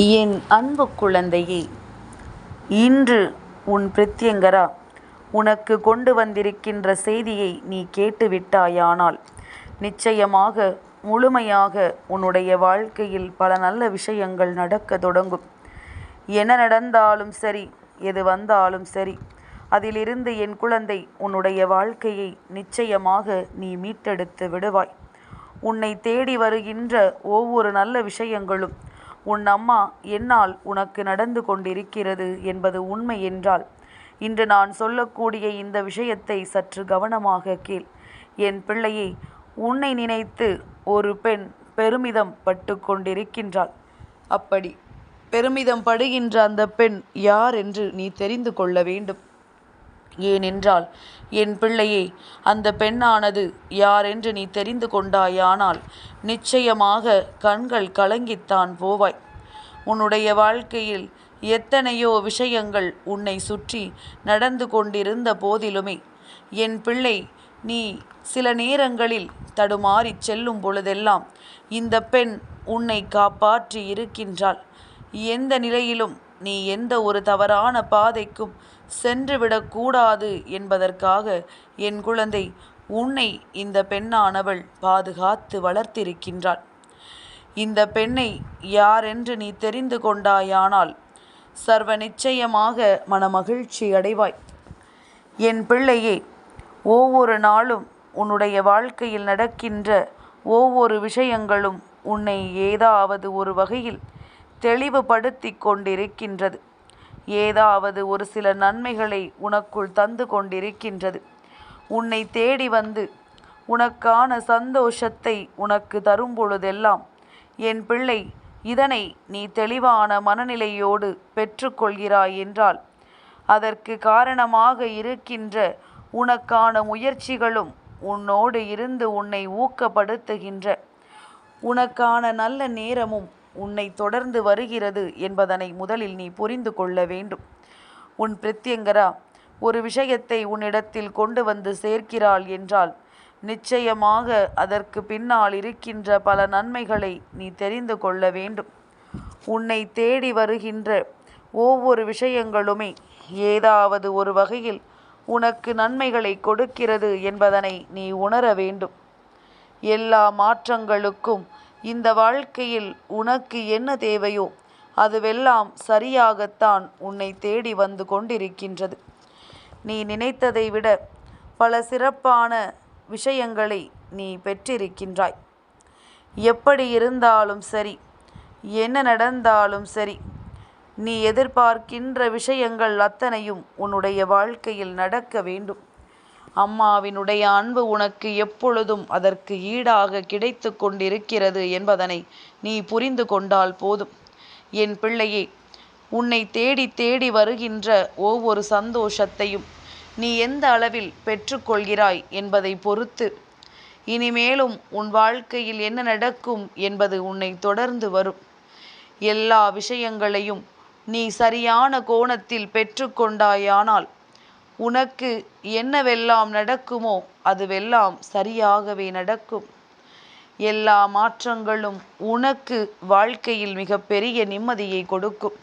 என் அன்பு குழந்தையே இன்று உன் பிரித்யங்கரா உனக்கு கொண்டு வந்திருக்கின்ற செய்தியை நீ கேட்டுவிட்டாயானால் நிச்சயமாக முழுமையாக உன்னுடைய வாழ்க்கையில் பல நல்ல விஷயங்கள் நடக்க தொடங்கும். என்ன நடந்தாலும் சரி எது வந்தாலும் சரி அதிலிருந்து என் குழந்தை உன்னுடைய வாழ்க்கையை நிச்சயமாக நீ மீட்டெடுத்து விடுவாய். உன்னை தேடி வருகின்ற ஒவ்வொரு நல்ல விஷயங்களும் உன் அம்மா என்னால் உனக்கு நடந்து கொண்டிருக்கிறது என்பது உண்மை என்றால் இன்று நான் சொல்லக்கூடிய இந்த விஷயத்தை சற்று கவனமாக கேள். என் பிள்ளையை உன்னை நினைத்து ஒரு பெண் பெருமிதம் பட்டு கொண்டிருக்கின்றாள். அப்படி பெருமிதம் படுகின்ற அந்த பெண் யார் என்று நீ தெரிந்து கொள்ள வேண்டும். ஏனென்றால் என் பிள்ளையே அந்த பெண்ணானது யாரென்று நீ தெரிந்து கொண்டாயானால் நிச்சயமாக கண்கள் கலங்கித்தான் போவாய். உன்னுடைய வாழ்க்கையில் எத்தனையோ விஷயங்கள் உன்னை சுற்றி நடந்து கொண்டிருந்த போதிலுமே என் பிள்ளை நீ சில நேரங்களில் தடுமாறி செல்லும் பொழுதெல்லாம் இந்த பெண் உன்னை காப்பாற்றி இருக்கின்றாள். எந்த நிலையிலும் நீ எந்த ஒரு தவறான பாதைக்கும் சென்றுவிடக்கூடாது என்பதற்காக என் குழந்தை உன்னை இந்த பெண்ணானவள் பாதுகாத்து வளர்த்திருக்கின்றாள். இந்த பெண்ணை யாரென்று நீ தெரிந்து கொண்டாயானால் சர்வ நிச்சயமாக மனமகிழ்ச்சி அடைவாய். என் பிள்ளையே ஒவ்வொரு நாளும் உன்னுடைய வாழ்க்கையில் நடக்கின்ற ஒவ்வொரு விஷயங்களும் உன்னை ஏதாவது ஒரு வகையில் தெளிவுபடுத்தி கொண்டிருக்கின்றது. ஏதாவது ஒரு சில நன்மைகளை உனக்குள் தந்து கொண்டிருக்கின்றது. உன்னை தேடி வந்து உனக்கான சந்தோஷத்தை உனக்கு தரும் பொழுதெல்லாம் என் பிள்ளை இதனை நீ தெளிவான மனநிலையோடு பெற்றுக்கொள்கிறாய் என்றால் அதற்கு காரணமாக இருக்கின்ற உனக்கான முயற்சிகளும் உன்னோடு இருந்து உன்னை ஊக்கப்படுத்துகின்ற. உனக்கான நல்ல நேரமும் உன்னை தொடர்ந்து வருகிறது என்பதனை முதலில் நீ புரிந்து கொள்ள வேண்டும். உன் பிரத்யங்கரா ஒரு விஷயத்தை உன்னிடத்தில் கொண்டு வந்து சேர்க்கிறாள் என்றால் நிச்சயமாக அதற்கு பின்னால் இருக்கின்ற பல நன்மைகளை நீ தெரிந்து கொள்ள வேண்டும். உன்னை தேடி வருகின்ற ஒவ்வொரு விஷயங்களுமே ஏதாவது ஒரு வகையில் உனக்கு நன்மைகளை கொடுக்கிறது என்பதனை நீ உணர வேண்டும். எல்லா மாற்றங்களுக்கும் இந்த வாழ்க்கையில் உனக்கு என்ன தேவையோ அதுவெல்லாம் சரியாகத்தான் உன்னை தேடி வந்து கொண்டிருக்கின்றது. நீ நினைத்ததை விட பல சிறப்பான விஷயங்களை நீ பெற்றிருக்கின்றாய். எப்படி இருந்தாலும் சரி என்ன நடந்தாலும் சரி நீ எதிர்பார்க்கின்ற விஷயங்கள் அத்தனையும் உன்னுடைய வாழ்க்கையில் நடக்க வேண்டும். அம்மாவினுடைய அன்பு உனக்கு எப்பொழுதும் அதற்கு ஈடாக கிடைத்து கொண்டிருக்கிறது என்பதனை நீ புரிந்து கொண்டால் போதும். என் பிள்ளையே உன்னை தேடி தேடி வருகின்ற ஒவ்வொரு சந்தோஷத்தையும் நீ எந்த அளவில் பெற்றுக்கொள்கிறாய் என்பதை பொறுத்து. இனிமேலும் உன் வாழ்க்கையில் என்ன நடக்கும் என்பது உன்னை தொடர்ந்து வரும். எல்லா விஷயங்களையும் நீ சரியான கோணத்தில் பெற்றுக்கொண்டாயானால் உனக்கு என்னவெல்லாம் நடக்குமோ அதுவெல்லாம் சரியாகவே நடக்கும். எல்லா மாற்றங்களும் உனக்கு வாழ்க்கையில் மிகப்பெரிய நிம்மதியை கொடுக்கும்.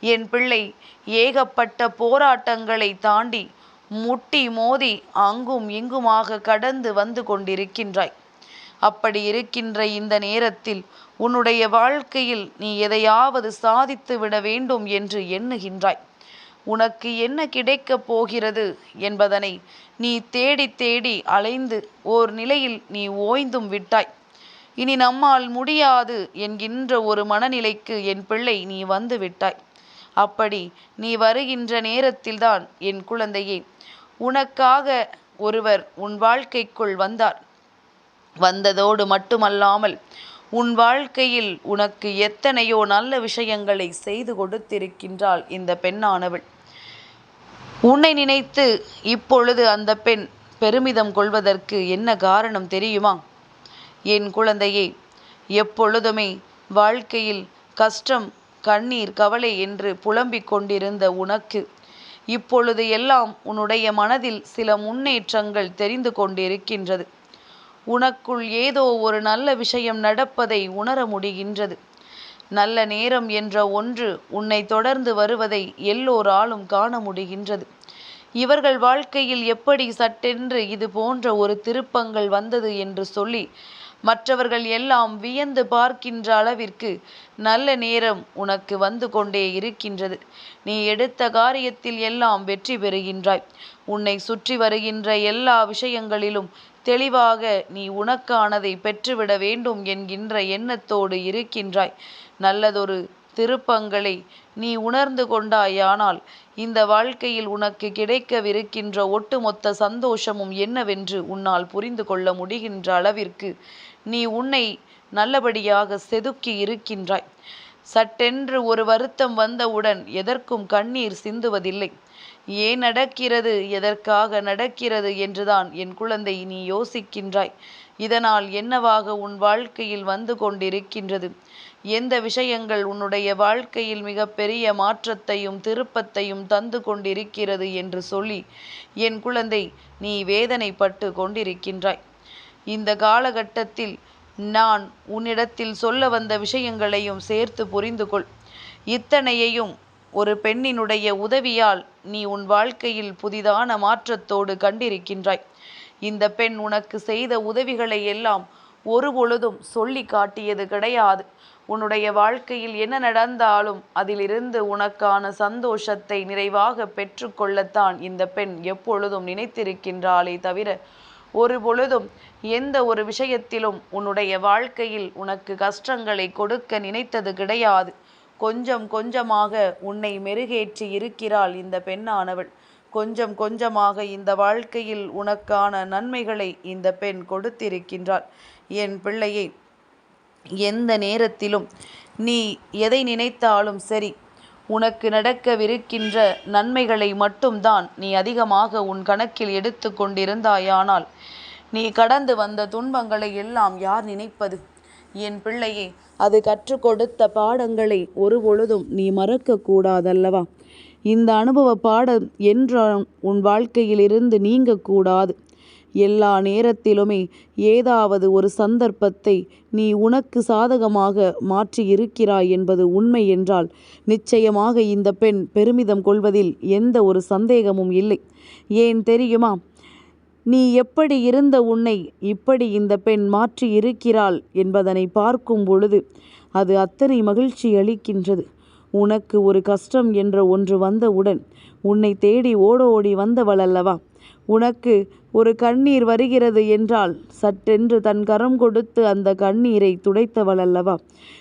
என் பிள்ளை ஏகப்பட்ட போராட்டங்களை தாண்டி முட்டி மோதி அங்கும் இங்குமாக கடந்து வந்து கொண்டிருக்கின்றாய். அப்படி இருக்கின்ற இந்த நேரத்தில் உன்னுடைய வாழ்க்கையில் நீ எதையாவது சாதித்து விட வேண்டும் என்று எண்ணுகின்றாய். உனக்கு என்ன கிடைக்கப் போகிறது என்பதனை நீ தேடி தேடி அலைந்து ஓர் நிலையில் நீ ஓய்ந்தும் விட்டாய். இனி நம்மால் முடியாது என்கின்ற ஒரு மனநிலைக்கு என் பிள்ளை நீ வந்து விட்டாய். அப்படி நீ வருகின்ற நேரத்தில்தான் என் குழந்தையே உனக்காக ஒருவர் உன் வாழ்க்கைக்குள் வந்தார். வந்ததோடு மட்டுமல்லாமல் உன் வாழ்க்கையில் உனக்கு எத்தனையோ நல்ல விஷயங்களை செய்து கொடுத்திருக்கின்றாள் இந்த பெண்ணானவள். உன்னை நினைத்து இப்பொழுது அந்த பெண் பெருமிதம் கொள்வதற்கு என்ன காரணம் தெரியுமா? என் குழந்தையே எப்பொழுதுமே வாழ்க்கையில் கஷ்டம் கண்ணீர் கவலை என்று புலம்பிக் கொண்டிருந்த உனக்கு இப்பொழுது எல்லாம் உன்னுடைய மனதில் சில முன்னேற்றங்கள் தெரிந்து கொண்டிருக்கின்றது. உனக்குள் ஏதோ ஒரு நல்ல விஷயம் நடப்பதை உணர முடிகின்றது. நல்ல நேரம் என்ற ஒன்று உன்னை தொடர்ந்து வருவதை எல்லோராலும் காண முடிகின்றது. இவர்கள் வாழ்க்கையில் எப்படி சட்டென்று இது போன்ற ஒரு திருப்பங்கள் வந்தது என்று சொல்லி மற்றவர்கள் எல்லாம் வியந்து பார்க்கின்ற அளவிற்கு நல்ல நேரம் உனக்கு வந்து கொண்டே இருக்கின்றது. நீ எடுத்த காரியத்தில் எல்லாம் வெற்றி பெறுகின்றாய். உன்னை சுற்றி வருகின்ற எல்லா விஷயங்களிலும் தெளிவாக நீ உனக்கானதை பெற்றுவிட வேண்டும் என்கின்ற எண்ணத்தோடு இருக்கின்றாய். நல்லதொரு திருப்பங்களை நீ உணர்ந்து கொண்டாயானால் இந்த வாழ்க்கையில் உனக்கு கிடைக்கவிருக்கின்ற ஒட்டுமொத்த சந்தோஷமும் என்னவென்று உன்னால் புரிந்து கொள்ள முடிகின்ற அளவிற்கு நீ உன்னை நல்லபடியாக செதுக்கி இருக்கின்றாய். சட்டென்று ஒரு வருத்தம் வந்தவுடன் எதற்கும் கண்ணீர் சிந்துவதில்லை. ஏன் நடக்கிறது? எதற்காக நடக்கிறது? என்றுதான் என் குழந்தை நீ யோசிக்கின்றாய். இதனால் என்னவாக உன் வாழ்க்கையில் வந்து கொண்டிருக்கின்றது? எந்த விஷயங்கள் உன்னுடைய வாழ்க்கையில் மிகப்பெரிய மாற்றத்தையும் திருப்பத்தையும் தந்து கொண்டிருக்கிறது? என்று சொல்லி என் குழந்தை நீ வேதனைப்பட்டு கொண்டிருக்கின்றாய். இந்த காலகட்டத்தில் நான் உன்னிடத்தில் சொல்ல வந்த விஷயங்களையும் சேர்த்து புரிந்து கொள் இத்தனையையும் ஒரு பெண்ணினுடைய உதவியால் நீ உன் வாழ்க்கையில் புதிதான மாற்றத்தோடு கண்டிருக்கின்றாய். இந்த பெண் உனக்கு செய்த உதவிகளை எல்லாம் ஒரு பொழுதும் சொல்லி காட்டியது கிடையாது. உன்னுடைய வாழ்க்கையில் என்ன நடந்தாலும் அதிலிருந்து உனக்கான சந்தோஷத்தை நிறைவாக பெற்றுக்கொள்ளத்தான் இந்த பெண் எப்பொழுதும் நினைத்திருக்கின்றாளே தவிர ஒரு பொழுதும் எந்த ஒரு விஷயத்திலும் உன்னுடைய வாழ்க்கையில் உனக்கு கஷ்டங்களை கொடுக்க நினைத்தது கிடையாது. கொஞ்சம் கொஞ்சமாக உன்னை மெருகேற்றி இருக்கிறாள் இந்த பெண்ணானவள். கொஞ்சம் கொஞ்சமாக இந்த வாழ்க்கையில் உனக்கான நன்மைகளை இந்த பெண் கொடுத்திருக்கின்றாள். என் பிள்ளையை எந்த நேரத்திலும் நீ எதை நினைத்தாலும் சரி உனக்கு நடக்கவிருக்கின்ற நன்மைகளை மட்டும்தான் நீ அதிகமாக உன் கணக்கில் எடுத்து கொண்டிருந்தாயானால் நீ கடந்து வந்த துன்பங்களை எல்லாம் யார் நினைப்பது? என் பிள்ளையே அது கற்றுக் கொடுத்த பாடங்களை ஒரு பொழுதும் நீ மறக்கக்கூடாதல்லவா இந்த அனுபவ பாடம் என்றால் உன் வாழ்க்கையிலிருந்து நீங்கக்கூடாது எல்லா நேரத்திலுமே ஏதாவது ஒரு சந்தர்ப்பத்தை நீ உனக்கு சாதகமாக மாற்றி இருக்கிறாய் என்பது உண்மை என்றால் நிச்சயமாக இந்த பெண் பெருமிதம் கொள்வதில் எந்த ஒரு சந்தேகமும் இல்லை. ஏன் தெரியுமா? நீ எப்படி இருந்த உன்னை இப்படி இந்த பெண் மாற்றி இருக்கிறாள் என்பதனை பார்க்கும் பொழுது அது அத்தனை மகிழ்ச்சி அளிக்கின்றது. உனக்கு ஒரு கஷ்டம் என்ற ஒன்று வந்தவுடன் உன்னை தேடி ஓட ஓடி வந்தவள் அல்லவா? உனக்கு ஒரு கண்ணீர் வருகிறது என்றால் சட்டென்று தன் கரம் கொடுத்து அந்த கண்ணீரை துடைத்தவள் அல்லவா?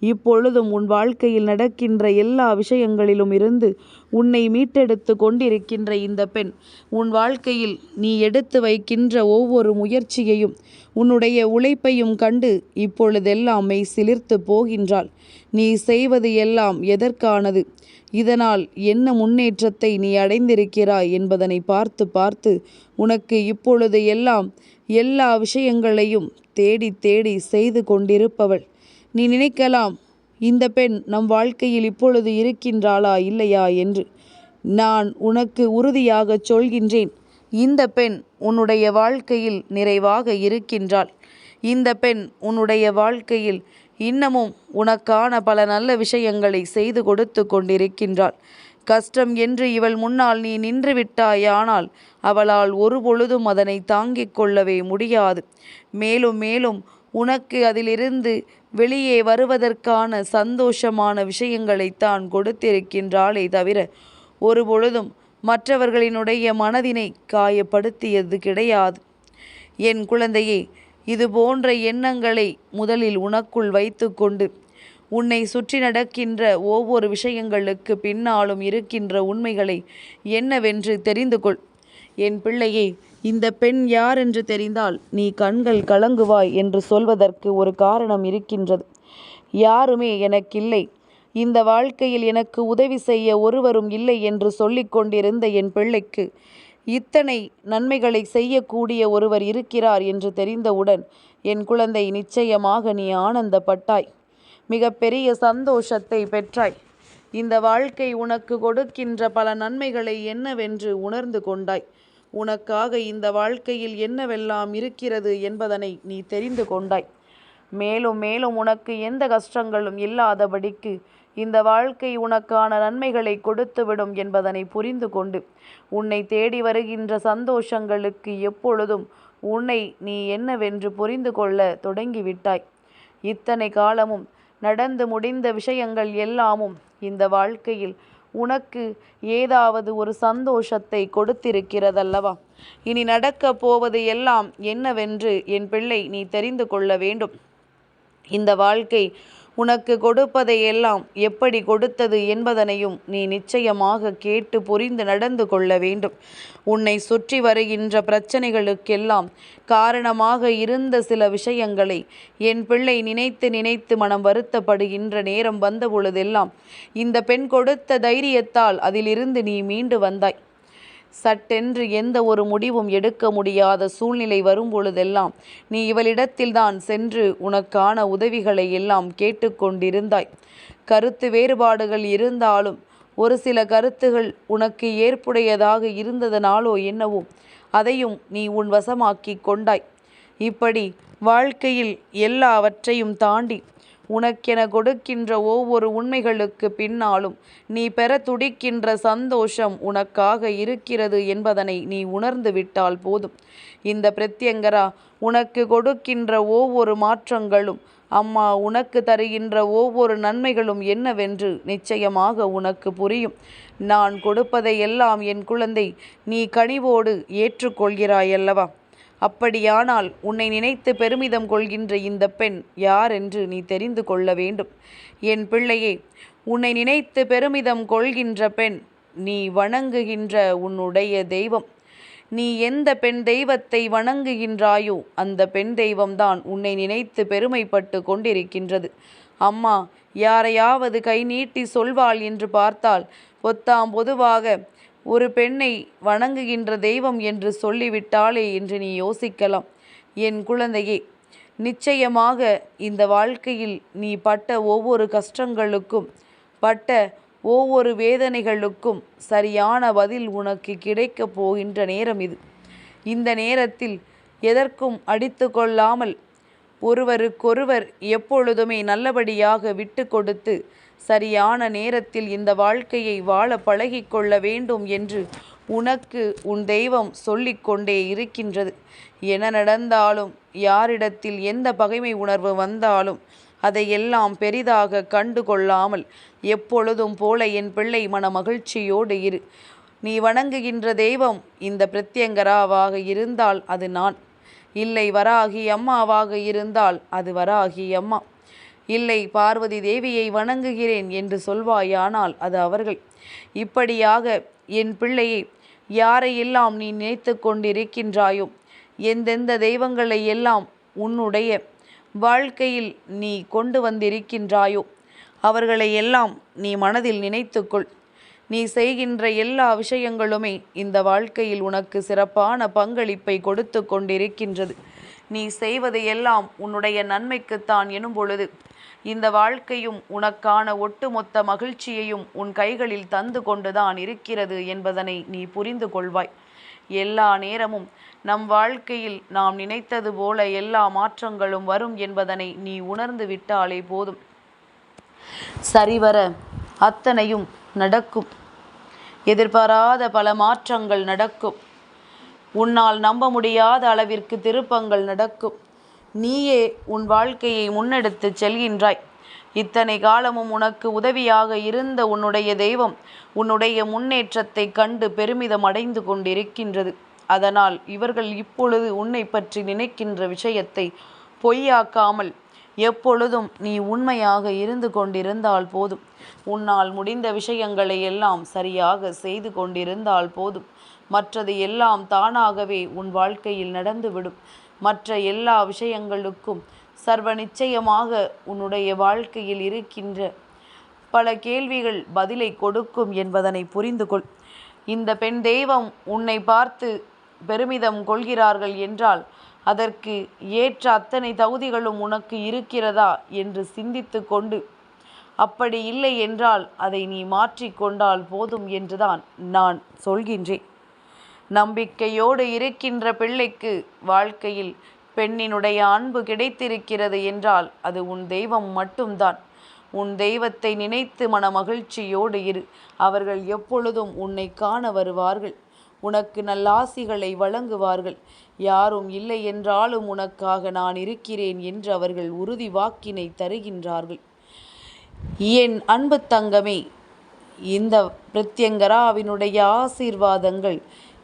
இப்பொழுதும் உன் வாழ்க்கையில் நடக்கின்ற எல்லா விஷயங்களிலும் இருந்து உன்னை மீட்டெடுத்து கொண்டிருக்கின்ற இந்த பெண் உன் வாழ்க்கையில் நீ எடுத்து வைக்கின்ற ஒவ்வொரு முயற்சியையும் உன்னுடைய உழைப்பையும் கண்டு இப்பொழுதெல்லாம் மெய் சிலிர்த்து போகின்றாள். நீ செய்வது எல்லாம் எதற்கானது? இதனால் என்ன முன்னேற்றத்தை நீ அடைந்திருக்கிறாய் என்பதனை பார்த்து பார்த்து உனக்கு இப்பொழுது எல்லாம் எல்லா விஷயங்களையும் தேடி தேடி செய்து கொண்டிருப்பவள். நீ நினைக்கலாம் இந்த பெண் நம் வாழ்க்கையில் இப்பொழுது இருக்கின்றாளா இல்லையா என்று. நான் உனக்கு உறுதியாக சொல்கின்றேன் இந்த பெண் உன்னுடைய வாழ்க்கையில் நிறைவாக இருக்கின்றாள். இந்த பெண் உன்னுடைய வாழ்க்கையில் இன்னமும் உனக்கான பல நல்ல விஷயங்களை செய்து கொடுத்து கொண்டிருக்கின்றாள். கஷ்டம் என்று இவள் முன்னால் நீ நின்றுவிட்டாயானால் அவளால் ஒரு பொழுதும் அதனை தாங்கிக் கொள்ளவே முடியாது. மேலும் மேலும் உனக்கு அதிலிருந்து வெளியே வருவதற்கான சந்தோஷமான விஷயங்களைத்தான் கொடுத்திருக்கின்றாளே தவிர ஒரு பொழுதும் மற்றவர்களினுடைய மனதினை காயப்படுத்தியது கிடையாது. என் குழந்தையே இது போன்ற எண்ணங்களை முதலில் உனக்குள் வைத்துக்கொண்டு உன்னை சுற்றி நடக்கின்ற ஒவ்வொரு விஷயங்களுக்கு பின்னாலும் இருக்கின்ற உண்மைகளை என்னவென்று தெரிந்து கொள். என் பிள்ளையே இந்த பெண் யார் என்று தெரிந்தால் நீ கண்கள் கலங்குவாய் என்று சொல்வதற்கு ஒரு காரணம் இருக்கின்றது. யாருமே எனக்கில்லை. இந்த வாழ்க்கையில் எனக்கு உதவி செய்ய ஒருவரும் இல்லை என்று சொல்லிக் கொண்டிருந்த என் பிள்ளைக்கு இத்தனை நன்மைகளை செய்யக்கூடிய ஒருவர் இருக்கிறார் என்று தெரிந்தவுடன் என் குழந்தை நிச்சயமாக நீ ஆனந்தப்பட்டாய். மிகப்பெரிய சந்தோஷத்தை பெற்றாய். இந்த வாழ்க்கை உனக்கு கொடுக்கின்ற பல நன்மைகளை என்னவென்று உணர்ந்து கொண்டாய். உனக்காக இந்த வாழ்க்கையில் என்னவெல்லாம் இருக்கிறது என்பதனை நீ தெரிந்து கொண்டாய். மேலும் மேலும் உனக்கு எந்த கஷ்டங்களும் இல்லாதபடிக்கு இந்த வாழ்க்கை உனக்கான நன்மைகளை கொடுத்துவிடும் என்பதனை புரிந்து கொண்டு உன்னை தேடி வருகின்ற சந்தோஷங்களுக்கு எப்பொழுதும் உன்னை நீ என்னவென்று புரிந்து கொள்ள தொடங்கிவிட்டாய். இத்தனை காலமும் நடந்து முடிந்த விஷயங்கள் எல்லாமும் இந்த வாழ்க்கையில் உனக்கு ஏதாவது ஒரு சந்தோஷத்தை கொடுத்திருக்கிறதல்லவா? இனி நடக்கப் போவது எல்லாம் என்னவென்று என் பிள்ளை நீ தெரிந்து கொள்ள வேண்டும். இந்த வாழ்க்கை உனக்கு கொடுப்பதையெல்லாம் எப்படி கொடுத்தது என்பதனையும் நீ நிச்சயமாக கேட்டு புரிந்து நடந்து கொள்ள வேண்டும். உன்னை சுற்றி வருகின்ற பிரச்சனைகளுக்கெல்லாம் காரணமாக இருந்த சில விஷயங்களை என் பிள்ளை நினைத்து நினைத்து மனம் வருத்தப்படுகின்ற நேரம் வந்த பொழுதெல்லாம் இந்த பெண் கொடுத்த தைரியத்தால் அதிலிருந்து நீ மீண்டு வந்தாய். சட்டென்று எந்த ஒரு முடிவும் எடுக்க முடியாத சூழ்நிலை வரும் பொழுதெல்லாம் நீ இவளிடத்தில்தான் சென்று உனக்கான உதவிகளை எல்லாம் கேட்டுக்கொண்டிருந்தாய். கருத்து வேறுபாடுகள் இருந்தாலும் ஒரு சில கருத்துகள் உனக்கு ஏற்புடையதாக இருந்ததனாலோ என்னவோ அதையும் நீ உன் வசமாக்கி கொண்டாய். இப்படி வாழ்க்கையில் எல்லாவற்றையும் தாண்டி உனக்கென கொடுக்கின்ற ஒவ்வொரு உண்மைகளுக்கு பின்னாலும் நீ பெற துடிக்கின்ற சந்தோஷம் உனக்காக இருக்கிறது என்பதனை நீ உணர்ந்து விட்டால் போதும். இந்த பிரத்யங்கரா உனக்கு கொடுக்கின்ற ஒவ்வொரு மாற்றங்களும் அம்மா உனக்கு தருகின்ற ஒவ்வொரு நன்மைகளும் என்னவென்று நிச்சயமாக உனக்கு புரியும். நான் கொடுப்பதையெல்லாம் என் குழந்தை நீ கனிவோடு ஏற்றுக்கொள்கிறாயல்லவா? அப்படியானால் உன்னை நினைத்து பெருமிதம் கொள்கின்ற இந்த பெண் யார் என்று நீ தெரிந்து கொள்ள வேண்டும். என் பிள்ளையே உன்னை நினைத்து பெருமிதம் கொள்கின்ற பெண் நீ வணங்குகின்ற உன்னுடைய தெய்வம். நீ எந்த பெண் தெய்வத்தை வணங்குகின்றாயோ அந்த பெண் தெய்வம்தான் உன்னை நினைத்து பெருமைப்பட்டு கொண்டிருக்கின்றது. அம்மா யாரையாவது கை நீட்டி சொல்வாள் என்று பார்த்தால் பொத்தாம் பொதுவாக ஒரு பெண்ணை வணங்குகின்ற தெய்வம் என்று சொல்லிவிட்டாளே என்று நீ யோசிக்கலாம். என் குழந்தையே நிச்சயமாக இந்த வாழ்க்கையில் நீ பட்ட ஒவ்வொரு கஷ்டங்களுக்கும் பட்ட ஒவ்வொரு வேதனைகளுக்கும் சரியான பதில் உனக்கு கிடைக்கப் போகின்ற நேரம் இது. இந்த நேரத்தில் எதற்கும் அடித்து கொள்ளாமல் ஒருவருக்கொருவர் எப்பொழுதுமே நல்லபடியாக விட்டு கொடுத்து சரியான நேரத்தில் இந்த வாழ்க்கையை வாழ பழகிக்கொள்ள வேண்டும் என்று உனக்கு உன் தெய்வம் சொல்லிக்கொண்டே இருக்கின்றது. என நடந்தாலும் யாரிடத்தில் எந்த பகைமை உணர்வு வந்தாலும் அதையெல்லாம் பெரிதாக கண்டு கொள்ளாமல் எப்பொழுதும் போல என் பிள்ளை மன மகிழ்ச்சியோடு இரு. நீ வணங்குகின்ற தெய்வம் இந்த பிரத்யங்கராவாக இருந்தால் அது நான். இல்லை வராகி அம்மாவாக இருந்தால் அது வராகி அம்மா. இல்லை பார்வதி தேவியை வணங்குகிறேன் என்று சொல்வாயானால் அது அவர்கள். இப்படியாக என் பிள்ளையை யாரையெல்லாம் நீ நினைத்து கொண்டிருக்கின்றாயோ எந்தெந்த தெய்வங்களை எல்லாம் உன்னுடைய வாழ்க்கையில் நீ கொண்டு வந்திருக்கின்றாயோ அவர்களை எல்லாம் நீ மனதில் நினைத்துக்கொள் நீ செய்கின்ற எல்லா விஷயங்களுமே இந்த வாழ்க்கையில் உனக்கு சிறப்பான பங்களிப்பை கொடுத்து கொண்டிருக்கின்றது. நீ செய்வது எல்லாம் உன்னுடைய நன்மைக்குத்தான் எனும் பொழுது இந்த வாழ்க்கையும் உனக்கான ஒட்டுமொத்த மகிழ்ச்சியையும் உன் கைகளில் தந்து கொண்டுதான் இருக்கிறது என்பதனை நீ புரிந்து கொள்வாய். எல்லா நேரமும் நம் வாழ்க்கையில் நாம் நினைத்தது போல எல்லா மாற்றங்களும் வரும் என்பதனை நீ உணர்ந்து விட்டாலே போதும். சரிவர அத்தனையும் நடக்கும். எதிர்பாராத பல மாற்றங்கள் நடக்கும். உன்னால் நம்ப முடியாத அளவிற்கு திருப்பங்கள் நடக்கும். நீயே உன் வாழ்க்கையை முன்னெடுத்துச் செல்கின்றாய். இத்தனை காலமும் உனக்கு உதவியாக இருந்த உன்னுடைய தெய்வம் உன்னுடைய முன்னேற்றத்தை கண்டு பெருமிதம் அடைந்து கொண்டிருக்கின்றது. அதனால் இவர்கள் இப்பொழுது உன்னை பற்றி நினைக்கின்ற விஷயத்தை பொய்யாக்காமல் எப்பொழுதும் நீ உண்மையாக இருந்து கொண்டிருந்தால் போதும். உன்னால் முடிந்த விஷயங்களை எல்லாம் சரியாக செய்து கொண்டிருந்தால் போதும். மற்றது எல்லாம் தானாகவே உன் வாழ்க்கையில் நடந்துவிடும். மற்ற எல்லா விஷயங்களுக்கும் சர்வ நிச்சயமாக உன்னுடைய வாழ்க்கையில் இருக்கின்ற பல கேள்விகள் பதிலை கொடுக்கும் என்பதனை புரிந்து கொள் இந்த பெண் தெய்வம் உன்னை பார்த்து பெருமிதம் கொள்கிறார்கள் என்றால் அதற்கு ஏற்ற அத்தனை தகுதிகளும் உனக்கு இருக்கிறதா என்று சிந்தித்து கொண்டு அப்படி இல்லை என்றால் அதை நீ மாற்றிக்கொண்டால் போதும் என்றுதான் நான் சொல்கின்றேன். நம்பிக்கையோடு இருக்கின்ற பிள்ளைக்கு வாழ்க்கையில் பெண்ணினுடைய அன்பு கிடைத்திருக்கிறது என்றால் அது உன் தெய்வம் மட்டும்தான். உன் தெய்வத்தை நினைத்து மன மகிழ்ச்சியோடு இரு. அவர்கள் எப்பொழுதும் உன்னை காண வருவார்கள். உனக்கு நல்லாசிகளை வழங்குவார்கள். யாரும் இல்லை என்றாலும் உனக்காக நான் இருக்கிறேன் என்று அவர்கள் உறுதி வாக்கினை தருகின்றார்கள். என் அன்பு தங்கமே இந்த பிரத்யங்கராவினுடைய ஆசீர்வாதங்கள்